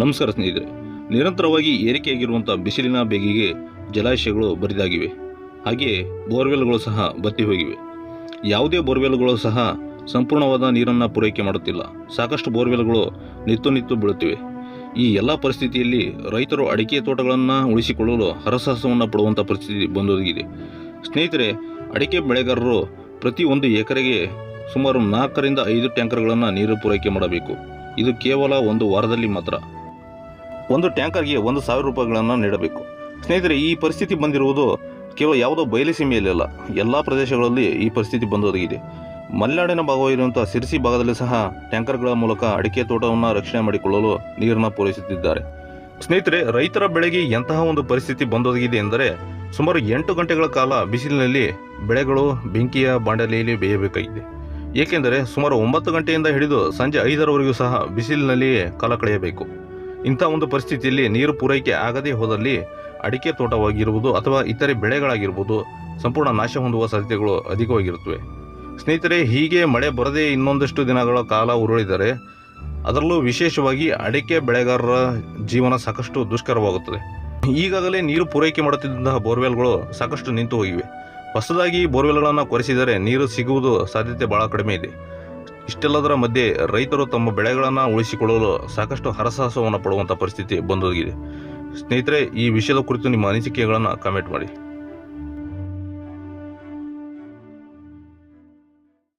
ನಮಸ್ಕಾರ ಸ್ನೇಹಿತರೆ. ನಿರಂತರವಾಗಿ ಏರಿಕೆಯಾಗಿರುವಂಥ ಬಿಸಿಲಿನ ಬೇಗಿಗೆ ಜಲಾಶಯಗಳು ಬರಿದಾಗಿವೆ. ಹಾಗೆಯೇ ಬೋರ್ವೆಲ್ಗಳು ಸಹ ಬತ್ತಿ ಹೋಗಿವೆ. ಯಾವುದೇ ಬೋರ್ವೆಲ್ಗಳು ಸಹ ಸಂಪೂರ್ಣವಾದ ನೀರನ್ನು ಪೂರೈಕೆ ಮಾಡುತ್ತಿಲ್ಲ. ಸಾಕಷ್ಟು ಬೋರ್ವೆಲ್ಗಳು ನಿತ್ತು ನಿತ್ತು ಬೀಳುತ್ತಿವೆ. ಈ ಎಲ್ಲ ಪರಿಸ್ಥಿತಿಯಲ್ಲಿ ರೈತರು ಅಡಿಕೆ ತೋಟಗಳನ್ನು ಉಳಿಸಿಕೊಳ್ಳಲು ಹರಸಾಹಸವನ್ನು ಪಡುವಂಥ ಪರಿಸ್ಥಿತಿ ಬಂದೊದಗಿದೆ. ಸ್ನೇಹಿತರೆ, ಅಡಿಕೆ ಬೆಳೆಗಾರರು ಪ್ರತಿ ಒಂದು ಎಕರೆಗೆ ಸುಮಾರು ನಾಲ್ಕರಿಂದ ಐದು ಟ್ಯಾಂಕರ್ಗಳನ್ನು ನೀರು ಪೂರೈಕೆ ಮಾಡಬೇಕು. ಇದು ಕೇವಲ ಒಂದು ವಾರದಲ್ಲಿ ಮಾತ್ರ. ಒಂದು ಟ್ಯಾಂಕರ್ಗೆ ಒಂದು ಸಾವಿರ ರೂಪಾಯಿಗಳನ್ನು ನೀಡಬೇಕು. ಸ್ನೇಹಿತರೆ, ಈ ಪರಿಸ್ಥಿತಿ ಬಂದಿರುವುದು ಕೇವಲ ಯಾವುದೋ ಬಯಲುಸೀಮೆಯಲ್ಲ ಎಲ್ಲ ಪ್ರದೇಶಗಳಲ್ಲಿ ಈ ಪರಿಸ್ಥಿತಿ ಬಂದೊದಗಿದೆ. ಮಲೆನಾಡಿನ ಭಾಗವಾಗಿರುವಂಥ ಸಿರಿಸಿ ಭಾಗದಲ್ಲಿ ಸಹ ಟ್ಯಾಂಕರ್ಗಳ ಮೂಲಕ ಅಡಿಕೆ ತೋಟವನ್ನು ರಕ್ಷಣೆ ಮಾಡಿಕೊಳ್ಳಲು ನೀರನ್ನು ಪೂರೈಸುತ್ತಿದ್ದಾರೆ. ಸ್ನೇಹಿತರೆ, ರೈತರ ಬೆಳೆಗೆ ಎಂತಹ ಒಂದು ಪರಿಸ್ಥಿತಿ ಬಂದೊದಗಿದೆ ಎಂದರೆ, ಸುಮಾರು ಎಂಟು ಗಂಟೆಗಳ ಕಾಲ ಬಿಸಿಲಿನಲ್ಲಿ ಬೆಳೆಗಳು ಬೆಂಕಿಯ ಬಾಂಡಲಿಯಲ್ಲಿ ಬೇಯಬೇಕಾಗಿದೆ. ಏಕೆಂದರೆ, ಸುಮಾರು ಒಂಬತ್ತು ಗಂಟೆಯಿಂದ ಹಿಡಿದು ಸಂಜೆ ಐದರವರೆಗೂ ಸಹ ಬಿಸಿಲಿನಲ್ಲಿಯೇ ಕಾಲ ಕಳೆಯಬೇಕು. ಇಂಥ ಒಂದು ಪರಿಸ್ಥಿತಿಯಲ್ಲಿ ನೀರು ಪೂರೈಕೆ ಆಗದೇ ಹೋದಲ್ಲಿ ಅಡಿಕೆ ತೋಟವಾಗಿರುವುದು ಅಥವಾ ಇತರೆ ಬೆಳೆಗಳಾಗಿರ್ಬೋದು ಸಂಪೂರ್ಣ ನಾಶ ಹೊಂದುವ ಸಾಧ್ಯತೆಗಳು ಅಧಿಕವಾಗಿರುತ್ತವೆ. ಸ್ನೇಹಿತರೆ, ಹೀಗೆ ಮಳೆ ಬರದೇ ಇನ್ನೊಂದಷ್ಟು ದಿನಗಳ ಕಾಲ ಉರುಳಿದರೆ ಅದರಲ್ಲೂ ವಿಶೇಷವಾಗಿ ಅಡಿಕೆ ಬೆಳೆಗಾರರ ಜೀವನ ಸಾಕಷ್ಟು ದುಷ್ಕರವಾಗುತ್ತದೆ. ಈಗಾಗಲೇ ನೀರು ಪೂರೈಕೆ ಮಾಡುತ್ತಿದ್ದಂತಹ ಬೋರ್ವೆಲ್ಗಳು ಸಾಕಷ್ಟು ನಿಂತು ಹೋಗಿವೆ. ಹೊಸದಾಗಿ ಬೋರ್ವೆಲ್ಗಳನ್ನು ಕೊರೆಸಿದರೆ ನೀರು ಸಿಗುವುದು ಸಾಧ್ಯತೆ ಬಹಳ ಕಡಿಮೆ ಇದೆ. ಇಷ್ಟೆಲ್ಲದರ ಮಧ್ಯೆ ರೈತರು ತಮ್ಮ ಬೆಳೆಗಳನ್ನು ಉಳಿಸಿಕೊಳ್ಳಲು ಸಾಕಷ್ಟು ಹರಸಾಹಸವನ್ನು ಪಡುವಂಥ ಪರಿಸ್ಥಿತಿ ಬಂದೊದಗಿದೆ. ಸ್ನೇಹಿತರೆ, ಈ ವಿಷಯದ ಕುರಿತು ನಿಮ್ಮ ಅನಿಸಿಕೆಗಳನ್ನು ಕಾಮೆಂಟ್ ಮಾಡಿ.